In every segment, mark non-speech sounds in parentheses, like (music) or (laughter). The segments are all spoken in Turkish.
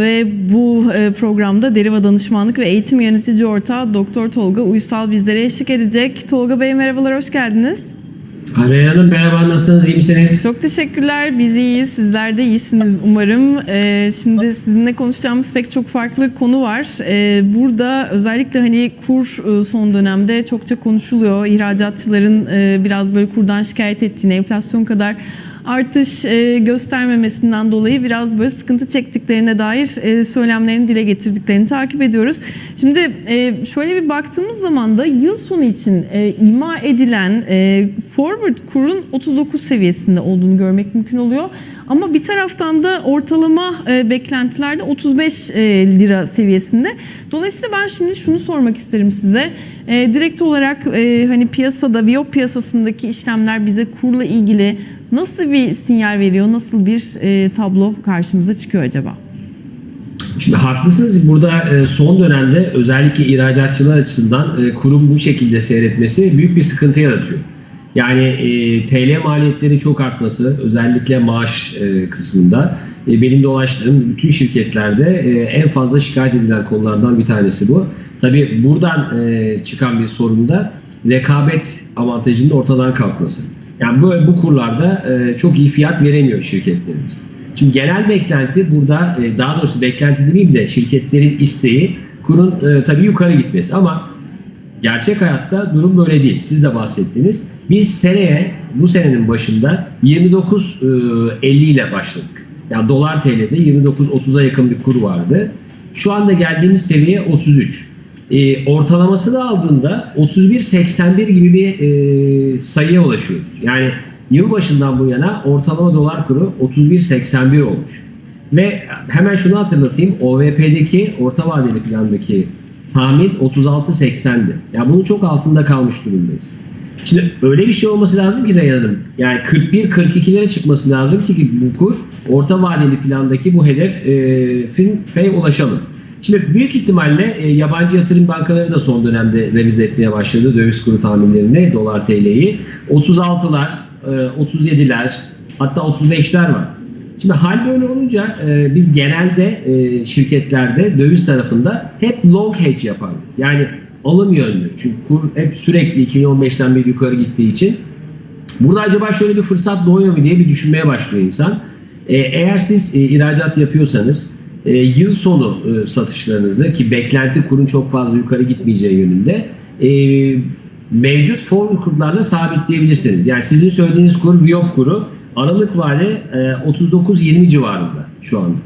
ve bu e, programda Deriva Danışmanlık ve Eğitim Yönetici Ortağı Doktor Tolga Uysal bizlere eşlik edecek. Tolga Bey merhabalar, hoş geldiniz. Araya Hanım merhaba nasılsınız iyi misiniz? Çok teşekkürler. Biz iyiyiz. Sizler de iyisiniz umarım. Ee, şimdi sizinle konuşacağımız pek çok farklı konu var. Ee, burada özellikle hani kur e, son dönemde çokça konuşuluyor. İhracatçıların e, biraz böyle kurdan şikayet ettiğini, enflasyon kadar artış e, göstermemesinden dolayı biraz böyle sıkıntı çektiklerine dair e, söylemlerini dile getirdiklerini takip ediyoruz. Şimdi e, şöyle bir baktığımız zaman da yıl sonu için e, ima edilen forward kurun 39 seviyesinde olduğunu görmek mümkün oluyor. Ama bir taraftan da ortalama beklentilerde 35 e, lira seviyesinde. Dolayısıyla ben şimdi şunu sormak isterim size. Direkt olarak hani piyasada, Viyop piyasasındaki işlemler bize kurla ilgili nasıl bir sinyal veriyor, nasıl bir e, tablo karşımıza çıkıyor acaba? Şimdi haklısınız burada e, son dönemde özellikle ihracatçılar açısından e, kurum bu şekilde seyretmesi büyük bir sıkıntı yaratıyor. Yani e, TL maliyetleri çok artması özellikle maaş kısmında benim dolaştığım bütün şirketlerde en fazla şikayet edilen konulardan bir tanesi bu. Tabii buradan çıkan bir sorun da rekabet avantajının ortadan kalkması. Yani bu, bu kurlarda e, çok iyi fiyat veremiyor şirketlerimiz. Şimdi genel beklenti burada e, daha doğrusu beklenti demeyeyim de şirketlerin isteği kurun e, tabii yukarı gitmesi ama gerçek hayatta durum böyle değil. Siz de bahsettiniz. Biz seneye bu senenin başında 29.50 ile başladık. Yani dolar TL'de 29.30'a yakın bir kur vardı. Şu anda geldiğimiz seviye 33. E, ortalamasını aldığında 31.81 gibi bir e, sayıya ulaşıyoruz. Yani yılbaşından bu yana ortalama dolar kuru 31.81 olmuş. Ve hemen şunu hatırlatayım. OVP'deki orta vadeli plandaki tahmin 36.80'di. Yani bunun çok altında kalmış durumdayız. Şimdi öyle bir şey olması lazım ki Hanım. Yani 41-42'lere çıkması lazım ki bu kur orta vadeli plandaki bu hedefin e, ulaşalım. Şimdi büyük ihtimalle e, yabancı yatırım bankaları da son dönemde revize etmeye başladı döviz kuru tahminlerini, dolar TL'yi. 36'lar, e, 37'ler, hatta 35'ler var. Şimdi hal böyle olunca e, biz genelde e, şirketlerde döviz tarafında hep long hedge yapardık. Yani alım yönlü. Çünkü kur hep sürekli 2015'ten beri yukarı gittiği için burada acaba şöyle bir fırsat doğuyor mu diye bir düşünmeye başlıyor insan. E, eğer siz e, ihracat yapıyorsanız e, yıl sonu e, satışlarınızı ki beklenti kurun çok fazla yukarı gitmeyeceği yönünde e, mevcut forward kurlarla sabitleyebilirsiniz. Yani sizin söylediğiniz kur Viyop kuru Aralık vade e, 39-20 civarında şu anda.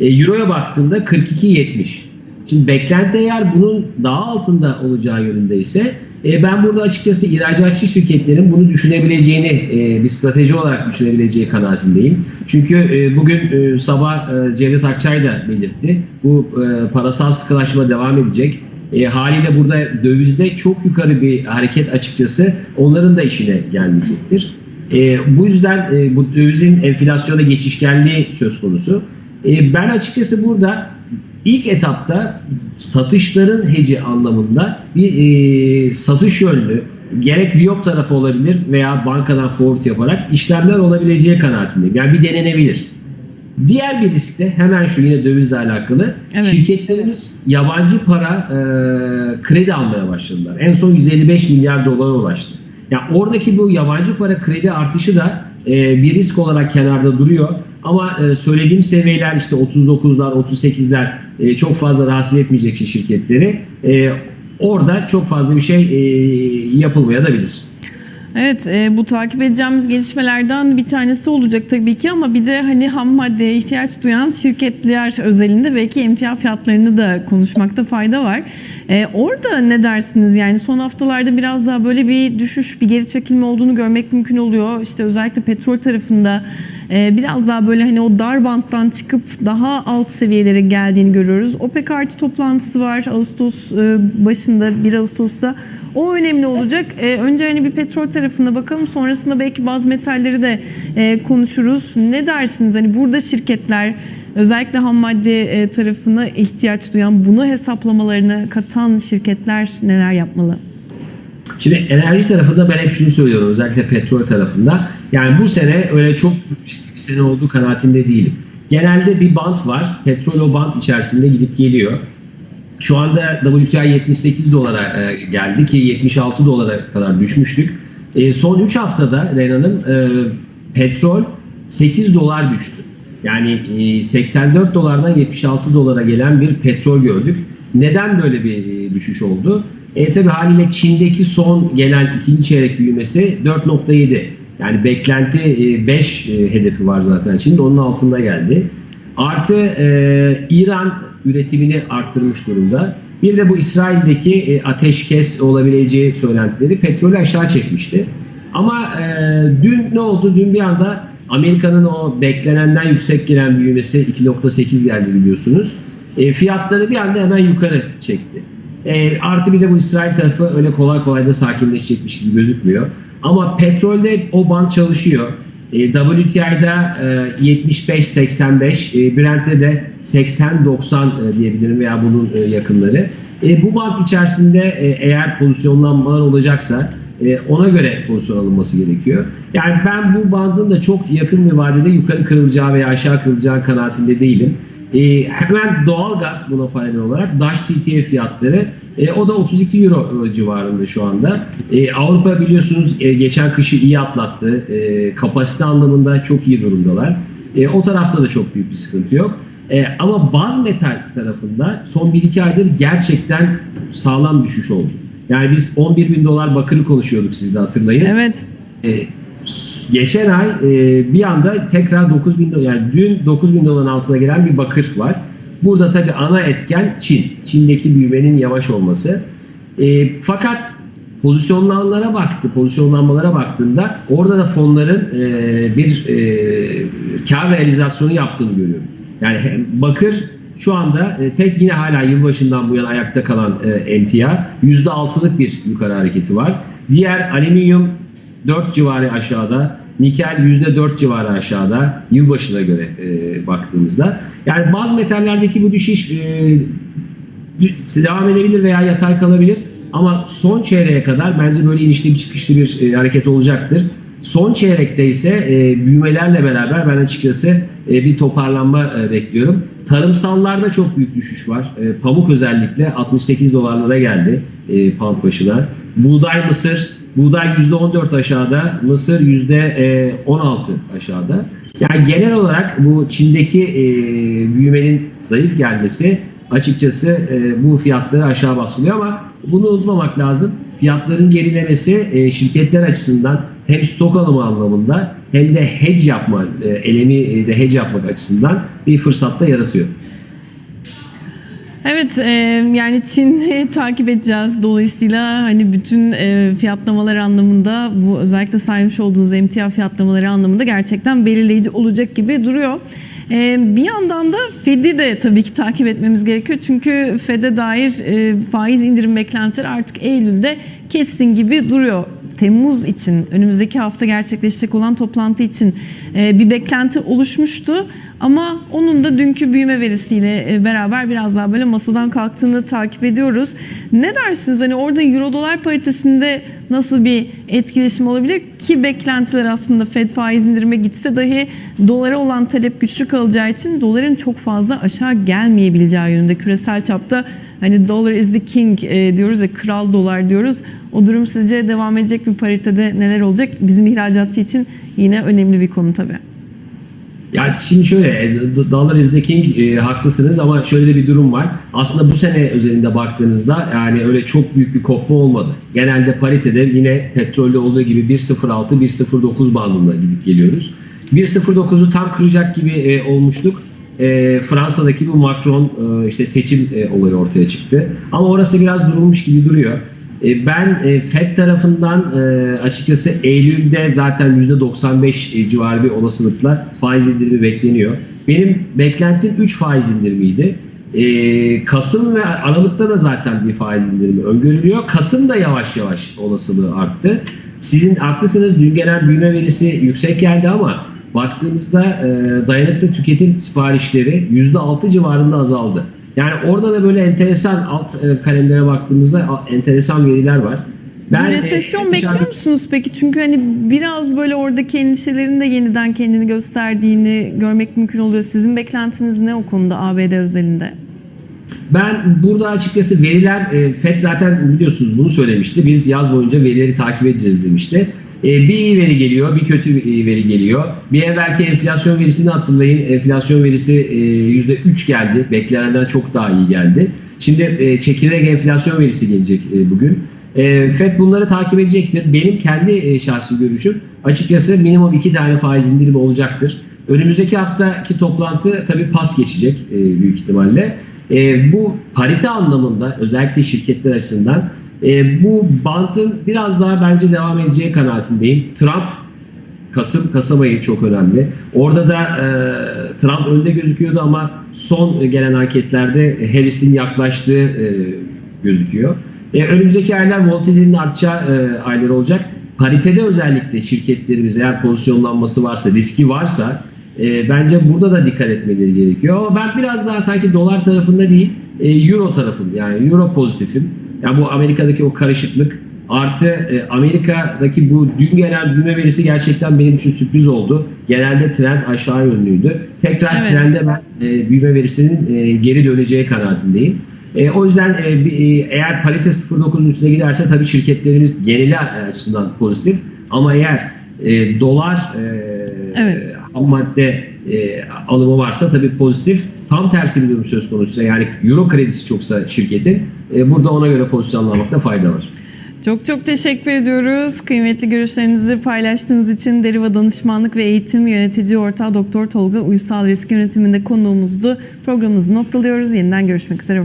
E, Euro'ya baktığımda 42-70. Şimdi beklenti eğer bunun daha altında olacağı yönünde ise e, ben burada açıkçası ihracatçı şirketlerin bunu düşünebileceğini e, bir strateji olarak düşünebileceği kanaatindeyim. Çünkü e, bugün sabah Cevdet Akçay da belirtti. Bu parasal sıkılaşma devam edecek. E, haliyle burada dövizde çok yukarı bir hareket açıkçası onların da işine gelmeyecektir. Bu yüzden bu dövizin enflasyona geçişkenliği söz konusu. Ben açıkçası burada ilk etapta satışların heci anlamında bir e, satış yönlü gerek Viyop tarafı olabilir veya bankadan forward yaparak işlemler olabileceği kanaatindeyim. Yani bir denenebilir. Diğer bir risk de hemen şu yine dövizle alakalı. Evet. Şirketlerimiz yabancı para e, kredi almaya başladılar. En son 155 milyar dolara ulaştı. Yani oradaki bu yabancı para kredi artışı da e, bir risk olarak kenarda duruyor. Ama e, söylediğim seviyeler işte 39'lar, 38'ler e, çok fazla rahatsız etmeyecek şirketleri. E, orada çok fazla bir şey e, yapılmaya da bilir. Evet e, bu takip edeceğimiz gelişmelerden bir tanesi olacak tabii ki ama bir de hani ham maddeye ihtiyaç duyan şirketler özelinde belki emtia fiyatlarını da konuşmakta fayda var. E, orada ne dersiniz yani son haftalarda biraz daha böyle bir düşüş bir geri çekilme olduğunu görmek mümkün oluyor. İşte özellikle petrol tarafında e, biraz daha böyle hani o dar banttan çıkıp daha alt seviyelere geldiğini görüyoruz. OPEC artı toplantısı var Ağustos e, başında 1 Ağustos'ta. O önemli olacak. Ee, önce hani bir petrol tarafına bakalım. Sonrasında belki bazı metalleri de e, konuşuruz. Ne dersiniz? Hani burada şirketler özellikle ham madde e, tarafına ihtiyaç duyan, bunu hesaplamalarına katan şirketler neler yapmalı? Şimdi enerji tarafında ben hep şunu söylüyorum özellikle petrol tarafında. Yani bu sene öyle çok riskli bir sene olduğu kanaatinde değilim. genelde bir bant var. Petrol o bant içerisinde gidip geliyor. Şu anda WTI 78 dolara e, geldi ki 76 dolara kadar düşmüştük. E, son 3 haftada Renan'ın e, petrol 8 dolar düştü. Yani e, 84 dolardan 76 dolara gelen bir petrol gördük. Neden böyle bir e, düşüş oldu? E tabi haliyle Çin'deki son gelen ikinci çeyrek büyümesi 4.7. Yani beklenti e, 5 e, hedefi var zaten Çin'de onun altında geldi. Artı e, İran üretimini arttırmış durumda. Bir de bu İsrail'deki e, ateşkes olabileceği söylentileri petrolü aşağı çekmişti. Ama e, dün ne oldu? Dün bir anda Amerika'nın o beklenenden yüksek gelen büyümesi 2.8 geldi biliyorsunuz. E, fiyatları bir anda hemen yukarı çekti. Artı bir de bu İsrail tarafı öyle kolay kolay da sakinleşecekmiş gibi gözükmüyor. Ama petrolde o band çalışıyor. E, WTI'da e, 75-85, e, Brent'te de 80-90 e, diyebilirim veya bunun e, yakınları. E, bu band içerisinde e, eğer pozisyonlanmalar olacaksa e, ona göre pozisyon alınması gerekiyor. Yani ben bu bandın da çok yakın bir vadede yukarı kırılacağı veya aşağı kırılacağı kanaatinde değilim. E, hemen doğalgaz buna paralel olarak Dash TTF fiyatları e, o da 32 euro civarında şu anda. E, Avrupa biliyorsunuz e, geçen kışı iyi atlattı. E, kapasite anlamında çok iyi durumdalar. E, o tarafta da çok büyük bir sıkıntı yok. E, ama baz metal tarafında son 1-2 aydır gerçekten sağlam düşüş oldu. Yani biz 11 bin dolar bakırı konuşuyorduk siz de hatırlayın. Evet. E, geçen ay e, bir anda tekrar 9 bin dolar, yani dün 9 bin doların altına gelen bir bakır var. Burada tabii ana etken Çin. Çin'deki büyümenin yavaş olması. E, fakat pozisyonlanmalara baktı, pozisyonlanmalara baktığında orada da fonların e, bir e, kar realizasyonu yaptığını görüyorum. Yani bakır şu anda e, tek yine hala yılbaşından bu yana ayakta kalan e, emtia %6'lık bir yukarı hareketi var. Diğer alüminyum 4 civarı aşağıda, nikel %4 civarı aşağıda yılbaşına göre e, baktığımızda. Yani bazı metallerdeki bu düşüş e, devam edebilir veya yatay kalabilir. Ama son çeyreğe kadar bence böyle inişli bir çıkışlı bir e, hareket olacaktır. Son çeyrekte ise e, büyümelerle beraber ben açıkçası e, bir toparlanma e, bekliyorum. Tarımsallarda çok büyük düşüş var. E, pamuk özellikle 68 dolarlara geldi e, pound başına. Buğday mısır, buğday %14 aşağıda, mısır %16 aşağıda. Yani genel olarak bu Çin'deki e, büyümenin zayıf gelmesi açıkçası e, bu fiyatları aşağı baskılıyor ama bunu unutmamak lazım. Fiyatların gerilemesi e, şirketler açısından hem stok alımı anlamında hem de hedge yapma, elemi de hedge yapmak açısından bir fırsat da yaratıyor. Evet e, yani Çin'i (laughs) takip edeceğiz. Dolayısıyla hani bütün e, fiyatlamalar anlamında bu özellikle saymış olduğunuz emtia fiyatlamaları anlamında gerçekten belirleyici olacak gibi duruyor. E, bir yandan da Fed'i de tabii ki takip etmemiz gerekiyor. Çünkü Fed'e dair e, faiz indirim beklentileri artık Eylül'de kesin gibi duruyor. Temmuz için önümüzdeki hafta gerçekleşecek olan toplantı için e, bir beklenti oluşmuştu. Ama onun da dünkü büyüme verisiyle e, beraber biraz daha böyle masadan kalktığını takip ediyoruz. Ne dersiniz hani orada euro dolar paritesinde nasıl bir etkileşim olabilir ki beklentiler aslında Fed faiz indirime gitse dahi dolara olan talep güçlü kalacağı için doların çok fazla aşağı gelmeyebileceği yönünde küresel çapta hani dollar is the king e, diyoruz ya kral dolar diyoruz. O durum sizce devam edecek bir paritede neler olacak? Bizim ihracatçı için yine önemli bir konu tabii. Yani şimdi şöyle, e, Dollar is the King e, haklısınız ama şöyle de bir durum var. Aslında bu sene özelinde baktığınızda yani öyle çok büyük bir kopma olmadı. Genelde paritede yine petrolde olduğu gibi 1.06-1.09 bandında gidip geliyoruz. 1.09'u tam kıracak gibi e, olmuştuk. E, Fransa'daki bu Macron e, işte seçim e, olayı ortaya çıktı. Ama orası biraz durulmuş gibi duruyor. E, Ben e, FED tarafından e, açıkçası Eylül'de zaten %95 e, civarı bir olasılıkla faiz indirimi bekleniyor. Benim beklentim 3 faiz indirimiydi. Kasım ve Aralık'ta da zaten bir faiz indirimi öngörülüyor. Kasım da yavaş yavaş olasılığı arttı. Sizin haklısınız dün gelen büyüme verisi yüksek geldi ama baktığımızda dayanıklı tüketim siparişleri %6 civarında azaldı. Yani orada da böyle enteresan alt e, kalemlere baktığımızda enteresan veriler var. bir e, resesyon dışarıda- bekliyor musunuz peki? Çünkü hani biraz böyle oradaki endişelerin de yeniden kendini gösterdiğini görmek mümkün oluyor. Sizin beklentiniz ne o konuda ABD özelinde? Ben burada açıkçası veriler, e, FED zaten biliyorsunuz bunu söylemişti. Biz yaz boyunca verileri takip edeceğiz demişti. E, bir iyi veri geliyor, bir kötü bir veri geliyor. Bir evvelki enflasyon verisini hatırlayın. Enflasyon verisi e, %3 geldi. Beklenenden çok daha iyi geldi. Şimdi e, çekirdek enflasyon verisi gelecek e, bugün. E, FED bunları takip edecektir. Benim kendi e, şahsi görüşüm açıkçası minimum iki tane faiz indirimi olacaktır. Önümüzdeki haftaki toplantı tabii pas geçecek e, büyük ihtimalle. E, bu parite anlamında özellikle şirketler açısından e, bu bantın biraz daha bence devam edeceği kanaatindeyim. Trump Kasım Kasım ayı çok önemli. Orada da e, Trump önde gözüküyordu ama son gelen anketlerde Harris'in yaklaştığı e, gözüküyor. E, önümüzdeki aylar volatilitenin artacağı e, aylar olacak. Paritede özellikle şirketlerimiz eğer pozisyonlanması varsa, riski varsa e, bence burada da dikkat etmeleri gerekiyor. Ama ben biraz daha sanki dolar tarafında değil, e, euro tarafım yani euro pozitifim. Yani bu Amerika'daki o karışıklık artı e, Amerika'daki bu dün gelen büyüme verisi gerçekten benim için sürpriz oldu. Genelde trend aşağı yönlüydü. Tekrar Evet. trende ben e, büyüme verisinin e, geri döneceği kanaatindeyim. E, o yüzden e, eğer parite 0.9'un üstüne giderse tabii şirketlerimiz geneli açısından pozitif. Ama eğer e, dolar e, Evet. Ham madde e, alımı varsa tabii pozitif. Tam tersi bir durum söz konusu. Yani euro kredisi çoksa şirketin e, burada ona göre pozisyonlanmakta fayda var. Çok çok teşekkür ediyoruz. Kıymetli görüşlerinizi paylaştığınız için Deriva Danışmanlık ve Eğitim Yönetici Ortağı Doktor Tolga Uysal Risk Yönetiminde konuğumuzdu. Programımızı noktalıyoruz. Yeniden görüşmek üzere.